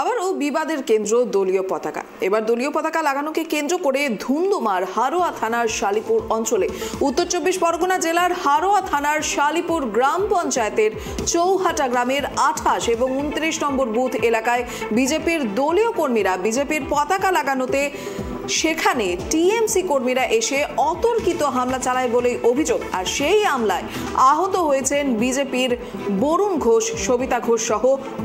আবারও বিবাদের কেন্দ্র দলীয় পতাকা। এবার দলীয় পতাকা লাগানোকে কেন্দ্র করে ধুন্দুমার হারোয়া থানার শালিপুর অঞ্চলে। উত্তর চব্বিশ পরগনা জেলার হারোয়া থানার শালিপুর গ্রাম পঞ্চায়েতের চৌহাটা গ্রামের আঠাশ এবং উনত্রিশ নম্বর বুথ এলাকায় বিজেপির দলীয় কর্মীরা বিজেপির পতাকা লাগানোতে সেখানে টিএমসি কর্মীরা এসে অতর্কিত হামলা চালায় বলেই অভিযোগ। আর সেই হামলায় আহত হয়েছেন বিজেপির বরুণ ঘোষ, সবিতা ঘোষ সহ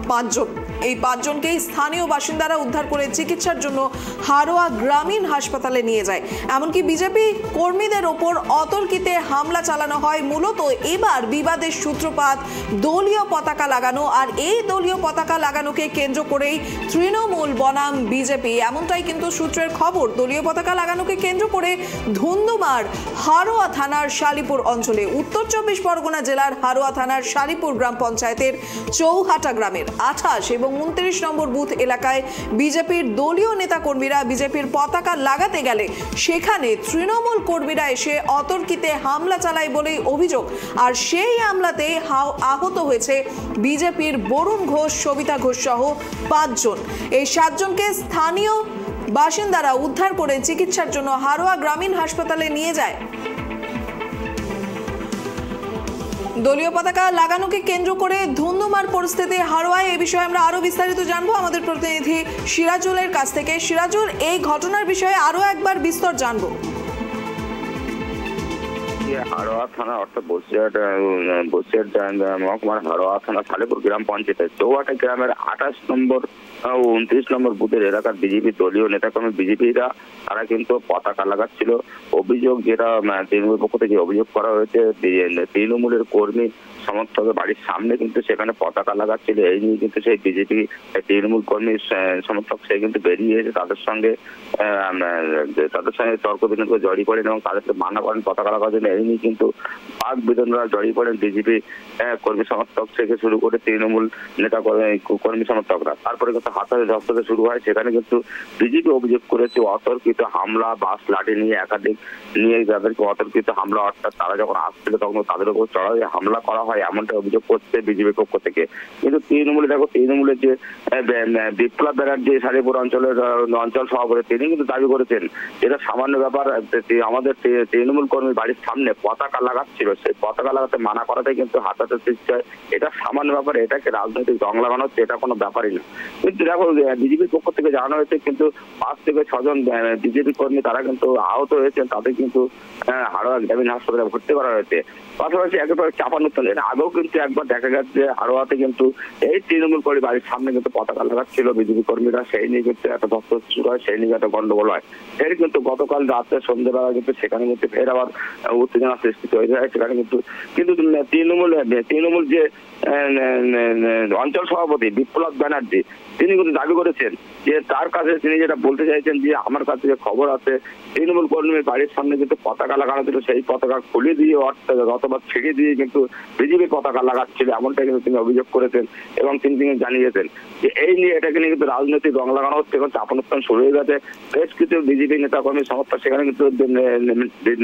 পাঁচজন। এই পাঁচজনকেই স্থানীয় বাসিন্দারা উদ্ধার করে চিকিৎসার জন্য হারোয়া গ্রামীণ হাসপাতালে নিয়ে যায়। এমনকি বিজেপি কর্মীদের ওপর অতর্কিতে হামলা চালানো হয়। মূলত এবার বিবাদের সূত্রপাত, দলীয় পতাকা লাগানো আর এই দলীয় পতাকা লাগানোকে কেন্দ্র করেই তৃণমূল বনাম বিজেপি। এমনটাই কিন্তু সূত্রের খবর। দলীয় পতাকা লাগানোকে কেন্দ্র করে ধুন্দুমার হারোয়া থানার শালিপুর অঞ্চলে, উত্তর চব্বিশ পরগনা জেলার হারোয়া থানার শালিপুর গ্রাম পঞ্চায়েতের চৌহাটা গ্রামের আঠাশ এবং উনত্রিশ নম্বর বুথ এলাকায় বিজেপির দলীয় নেতাকর্মীরা বিজেপির পতাকা লাগাতে গেলে সেখানে তৃণমূল কর্মীরা এসে অতর্কিতে হামলা চালায় বলেই অভিযোগ। আর সেই হামলাতে আহত হয়েছে বিজেপির বরুণ ঘোষ, সবিতা ঘোষ সহ পাঁচজন। এই সাতজনকে স্থানীয় বাসিন্দারা উদ্ধার করে চিকিৎসার জন্য হারোয়া গ্রামীণ হাসপাতালে নিয়ে যায়। দলীয় পতাকা লাগানোকে কেন্দ্র করে ধুন্ধুমার পরিস্থিতি হারোয়ায়, এ বিষয়ে আমরা আরও বিস্তারিত জানব। আমাদের প্রতিনিধি সিরাজুলের কাছ থেকে। সিরাজুল, এই ঘটনার বিষয়ে আরও একবার বিস্তর জানব। হারোয়া থানা, অর্থাৎ বসিরহাট বসিরহাট মহকুমার হারোয়া থানা, সালেপুর গ্রাম পঞ্চায়েতের চৌহাটা গ্রামের আঠাশ নম্বর উনত্রিশ নম্বর বুথের এলাকার বিজেপি দলীয় নেতাকর্মী, বিজেপিরা তারা কিন্তু পতাকা লাগাচ্ছিল। অভিযোগ যেটা তৃণমূল পক্ষ থেকে অভিযোগ করা হয়েছে তৃণমূলের কর্মী সমর্থকের বাড়ির সামনে কিন্তু সেখানে পতাকা লাগাচ্ছিল। এই নিয়ে কিন্তু সেই বিজেপি তৃণমূল কর্মী সমর্থক সে কিন্তু বেরিয়ে এসে তাদের সঙ্গে তাদের সঙ্গে তর্ক বিতর্ক জড়িয়ে পড়েন এবং তাদেরকে মানা করেন পতাকা লাগার জন্য। এই নিয়ে কিন্তু পাক বিদনরা জড়িয়ে পড়েন বিজেপি কর্মী সমর্থক থেকে শুরু করে তৃণমূল নেতা কর্মী- সমর্থকরা। তারপরে হাতারে ধস্তাতে শুরু হয়। সেখানে কিন্তু বিজেপি অভিযোগ করেছে, অতর্কিত হামলা বাস লাঠি নিয়ে একাধিক নিয়ে যাদেরকে অতর্কিত হামলা, অর্থাৎ তারা যখন আসছিল তখন তাদের উপর চড়াই হামলা করা হয়, এমনটা অভিযোগ করছে বিজেপির পক্ষ থেকে। কিন্তু তৃণমূলে দেখো তৃণমূলের যে বিপ্লব ব্যানার্জি সারিপুর অঞ্চলের অঞ্চল সভাপতি, তিনি কিন্তু দাবি করেছেন এটা সামান্য ব্যাপার আমাদের তৃণমূল কর্মী বাড়ির সামনে পতাকা লাগাচ্ছিল। সেই পতাকা লাগাতে মানা করাটাই কিন্তু হাতাতে সৃষ্টি হয়। এটা সামান্য ব্যাপার, এটাকে রাজনৈতিক রং লাগানো হচ্ছে, এটা কোনো ব্যাপারই না। দেখো বিজেপির পক্ষ থেকে জানানো হয়েছে, কিন্তু পাঁচ থেকে ছজন বিজেপি কর্মী তারা কিন্তু আহত হয়েছেন, তাদের কিন্তু হাড়োয়া গ্রামীণ হাসপাতালে ভর্তি করা হয়েছে। পাশাপাশি একেবারে চাপানুত্তন এর আগেও কিন্তু একবার দেখা গেছে হাড়োয়াতে কিন্তু এই তৃণমূল কর্মী বাড়ির সামনে কিন্তু পতাকা লাগাচ্ছিল। বিজেপি কর্মীরা সেই নিয়ে কিন্তু একটা ধস্ত হয় সেই নিয়ে একটা গন্ডগোল হয়। ফের কিন্তু গতকাল রাত্রে সন্ধ্যেবেলা কিন্তু সেখানে কিন্তু ফের আবার উত্তেজনা সৃষ্টি তৈরি হয়, সেখানে কিন্তু কিন্তু তৃণমূল তৃণমূল যে অঞ্চল সভাপতি বিপ্লব ব্যানার্জি তিনি কিন্তু দাবি করেছেন যে তার কাছে তিনি যেটা বলতে চাইছেন যে আমার কাছে যে খবর আছে, তৃণমূল কর্মীর বাড়ির সামনে কিন্তু পতাকা লাগানো ছিল, সেই পতাকা খুলে দিয়ে অথবা ছেড়ে দিয়ে কিন্তু বিজেপি পতাকা লাগাচ্ছিল এমনটা কিন্তু তিনি অভিযোগ করেছেন এবং তিনি তিনি জানিয়েছেন যে এই নিয়ে এটাকে নিয়ে কিন্তু রাজনৈতিক রং লাগানো হচ্ছে এবং চাপানুষ্ঠান শুরু হয়ে গেছে। বেশ কিছু বিজেপি নেতা কর্মী সমর্থক সেখানে কিন্তু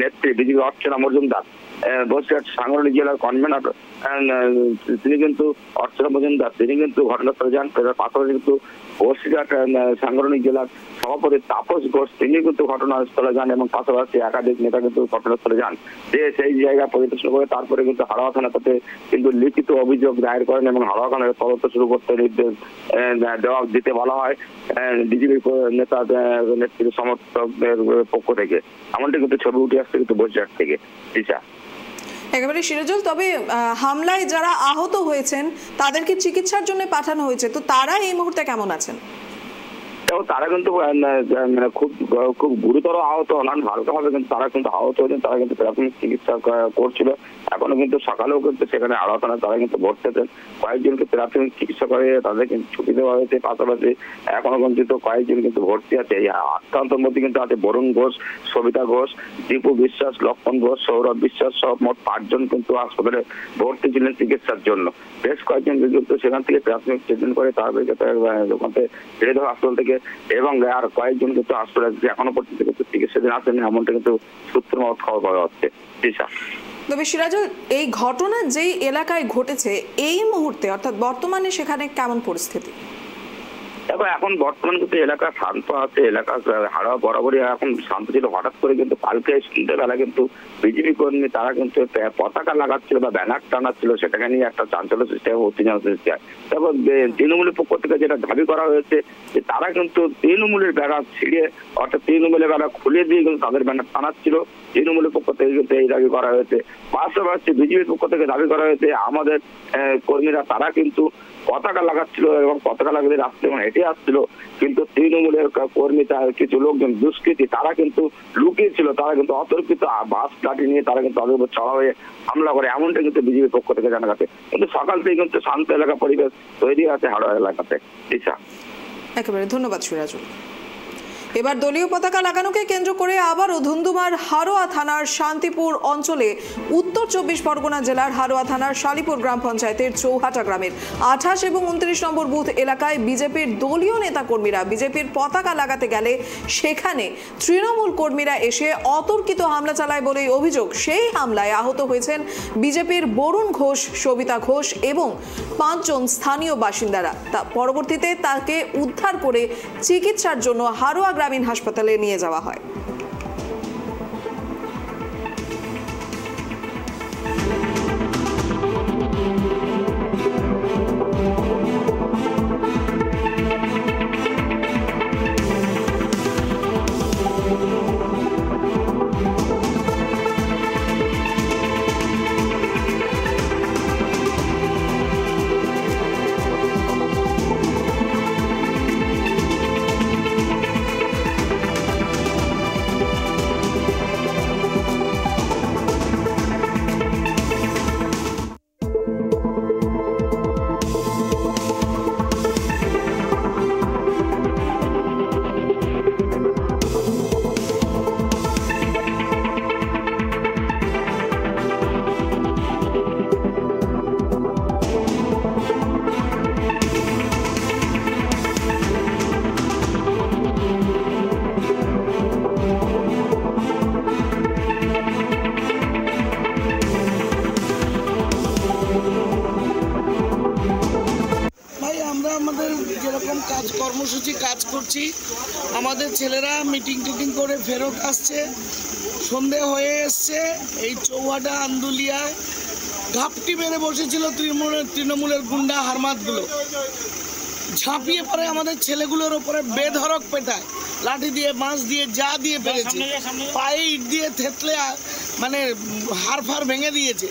নেত্রী বিজেপি অর্চনা মজুমদার বসিরহাট সাংগঠনিক জেলার কনভেনার তিনি কিন্তু অর্চনা মজুমদার, তিনি কিন্তু ঘটনাস্থলে যান পাশাপাশি কিন্তু বসিরহাট সাংগঠনিক জেলার সভাপতি তাপস ঘোষ, তিনি কিন্তু ঘটনাস্থলে যান এবং পাশাপাশি একাধিক নেতা কিন্তু ঘটনাস্থলে যান। যে সেই জায়গা পরিদর্শন করে তারপরে কিন্তু হাওড়া থানাতে কিন্তু লিখিত অভিযোগ দায়ের করেন এবং হাওড়া থানার তদন্ত শুরু করতে নির্দেশ দেওয়া দিতে বলা হয় বিজেপি নেতা নেত্রী সমর্থকদের পক্ষ থেকে। এমনটি কিন্তু ছবি উঠে আসছে কিন্তু বসিরহাট থেকে, দিশা। একেবারে সিরাজুল তবে হামলায় যারা আহত হয়েছেন, তাদেরকে চিকিৎসার জন্য পাঠানো হয়েছে। তো তারা এই মুহূর্তে কেমন আছেন? এবং তারা কিন্তু মানে খুব খুব গুরুতর আহত নন হালকা ভাবে কিন্তু তারা কিন্তু আহত হয়েছেন, তারা কিন্তু প্রাথমিক চিকিৎসা করছিল। এখনও কিন্তু সকালেও কিন্তু সেখানে আলোচনা তারা কিন্তু ভর্তি আছেন কয়েকজনকে প্রাথমিক চিকিৎসা করে তাদের কিন্তু ছুটি দেওয়া হয়েছে। পাশাপাশি এখনও কিন্তু কয়েকজন কিন্তু ভর্তি আছে। এই আক্রান্তের মধ্যে কিন্তু আছে বরুণ ঘোষ, সবিতা ঘোষ, দীপু বিশ্বাস, লক্ষণ ঘোষ, সৌরভ বিশ্বাস সহ মোট পাঁচজন কিন্তু হাসপাতালে ভর্তি ছিলেন চিকিৎসার জন্য। বেশ কয়েকজন কিন্তু সেখান থেকে প্রাথমিক ট্রিটমেন্ট করে তারপরে ওখান থেকে হাসপাতাল থেকে এবং আর কয়েকজন কিন্তু হাসপাতালে এখনও পর্যন্ত কিন্তু চিকিৎসাধীন আছেন এমনটা কিন্তু সূত্র মত খবর পাওয়া যাচ্ছে। দিশা। তবে সিরাজুল, এই ঘটনা যেই এলাকায় ঘটেছে, এই মুহূর্তে, অর্থাৎ বর্তমানে সেখানে কেমন পরিস্থিতি? দেখো এখন বর্তমান কিন্তু এলাকা শান্ত আছে, এলাকা হাওড়া, বরাবরই এখন শান্ত ছিল। হঠাৎ করে কিন্তু কালকে সন্ধ্যেবেলা কিন্তু বিজেপি কর্মী তারা কিন্তু পতাকা লাগাচ্ছিল বা ব্যানার টানাচ্ছিল, সেটাকে নিয়ে একটা চাঞ্চল্য সৃষ্টি হয়, উত্তেজনা সৃষ্টি হয়। তারপর তৃণমূলের পক্ষ থেকে যেটা দাবি করা হয়েছে যে তারা কিন্তু তৃণমূলের ব্যানার ছিঁড়ে, অর্থাৎ তৃণমূলের ব্যানার খুলে দিয়ে কিন্তু তাদের ব্যানার টানাচ্ছিল। তৃণমূলের পক্ষ থেকে কিন্তু এই দাবি করা হয়েছে। পাশাপাশি বিজেপির পক্ষ থেকে দাবি করা হয়েছে, আমাদের কর্মীরা তারা কিন্তু পতাকা লাগাচ্ছিল এবং পতাকা লাগিয়ে রাস্তায় মানে হেঁটে আসছিল। কিন্তু তৃণমূলের কর্মী তার কিছু লোকজন, দুষ্কৃতি, তারা কিন্তু লুকিয়েছিল, তারা কিন্তু অতর্কিত বাস লাঠি নিয়ে তারা কিন্তু তাদের উপর চড়া হয়ে হামলা করে, এমনটা কিন্তু বিজেপির পক্ষ থেকে জানা গেছে। কিন্তু সকাল থেকে কিন্তু শান্ত এলাকা পরিবেশ তৈরি আছে হাওড়া এলাকাতে। দিশা। একেবারে ধন্যবাদ সিরাজুল এবার দলীয় পতাকা লাগানোকে কেন্দ্র করে আবারও ধুন্ধুমার হারোয়া থানার শান্তিপুর অঞ্চলে উত্তর চব্বিশ পরগনা জেলার হারোয়া থানার শালিপুর গ্রাম পঞ্চায়েতের চৌহাটা গ্রামের আঠাশ এবং উনত্রিশ নম্বর বুথ এলাকায় বিজেপির দলীয় নেতাকর্মীরা বিজেপির পতাকা লাগাতে গেলে সেখানে তৃণমূল কর্মীরা এসে অতর্কিত হামলা চালায় বলেই অভিযোগ। সেই হামলায় আহত হয়েছেন বিজেপির বরুণ ঘোষ, সবিতা ঘোষ এবং পাঁচজন স্থানীয় বাসিন্দারা। তা পরবর্তীতে তাকে উদ্ধার করে চিকিৎসার জন্য হারোয়া গ্রামীণ হাসপাতালে নিয়ে যাওয়া হয়। আমাদের ছেলেরা মিটিং টিটিং করে ফেরত আসছে সন্ধে হয়ে এসছে এই চৌহাটা আন্দুলিয়ায় ঘাপটি মেরে বসেছিল তৃণমূলের তৃণমূলের গুন্ডা হারমাতগুলো। ঝাঁপিয়ে পড়ে আমাদের ছেলেগুলোর ওপরে বেধরক পেটায়। লাঠি দিয়ে বাঁশ দিয়ে যা দিয়ে পেরেছে। পায়ে ইট দিয়ে থেতলে মানে হাড় ফাড় ভেঙে দিয়েছে।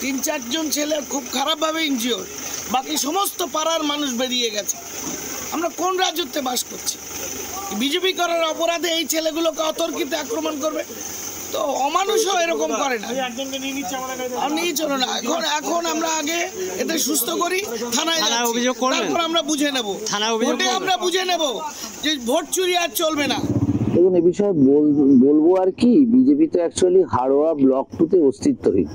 তিন চারজন ছেলে খুব খারাপভাবে ইনজিওর বাকি সমস্ত পাড়ার মানুষ বেরিয়ে গেছে। আমরা কোন রাজ্যতে বাস করছি? বিজেপি করার অপরাধে এই ছেলেগুলোকে অতর্কিত আক্রমণ করবে? তো অমানুষও এরকম করে না। নিয়ে চলো না। এখন এখন আমরা আগে এতে সুস্থ করি থানায় অভিযোগ? তারপর আমরা বুঝে নেব। ভোটে আমরা বুঝে নেব যে ভোট চুরি আর চলবে না। দেখুন এ বিষয়ে বল- বলব আর কি বিজেপি তো অ্যাকচুয়ালি হাড়োয়া ব্লক টুতে অস্তিত্বহীন।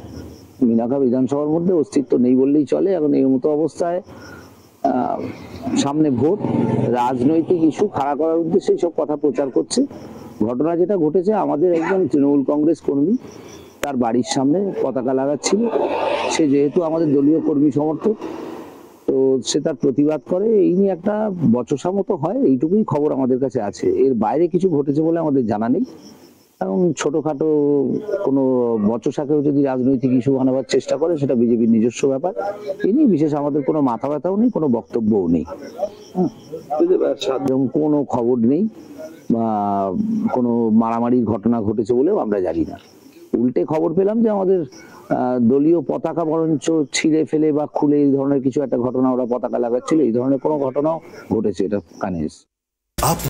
মিনাখা বিধানসভার মধ্যে অস্তিত্ব নেই বললেই চলে এখন এই মতো অবস্থায় সামনে ভোট, রাজনৈতিক ইস্যু, খাড়া করার উদ্দেশ্যে সব কথা প্রচার করছে। ঘটনা যেটা ঘটেছে, আমাদের একজন তৃণমূল কংগ্রেস কর্মী, তার বাড়ির সামনে পতাকা লাগাচ্ছিল। সে যেহেতু আমাদের দলীয় কর্মী সমর্থক, তো সে তার প্রতিবাদ করে। এই নিয়ে একটা বচসা মতো হয়, এইটুকুই খবর আমাদের কাছে আছে। এর বাইরে কিছু ঘটেছে বলে আমাদের জানা নেই। এবং ছোটখাটো কোনো বচসাকেও যদি রাজনৈতিক ইস্যু বানাবার চেষ্টা করে, সেটা বিজেপির নিজস্ব ব্যাপার এই নিয়ে বিশেষ আমাদের কোনো মাথা ব্যথাও নেই, কোনো বক্তব্যও নেই। কোনো খবর নেই বা কোনো মারামারির ঘটনা ঘটেছে বলেও আমরা জানি না উল্টে খবর পেলাম যে আমাদের দলীয় পতাকা বরঞ্চ ছিঁড়ে ফেলে বা খুলে এই ধরনের কিছু একটা ঘটনা ওরা পতাকা লাগাচ্ছিল, এই ধরনের কোনো ঘটনাও ঘটেছে, এটা কানে।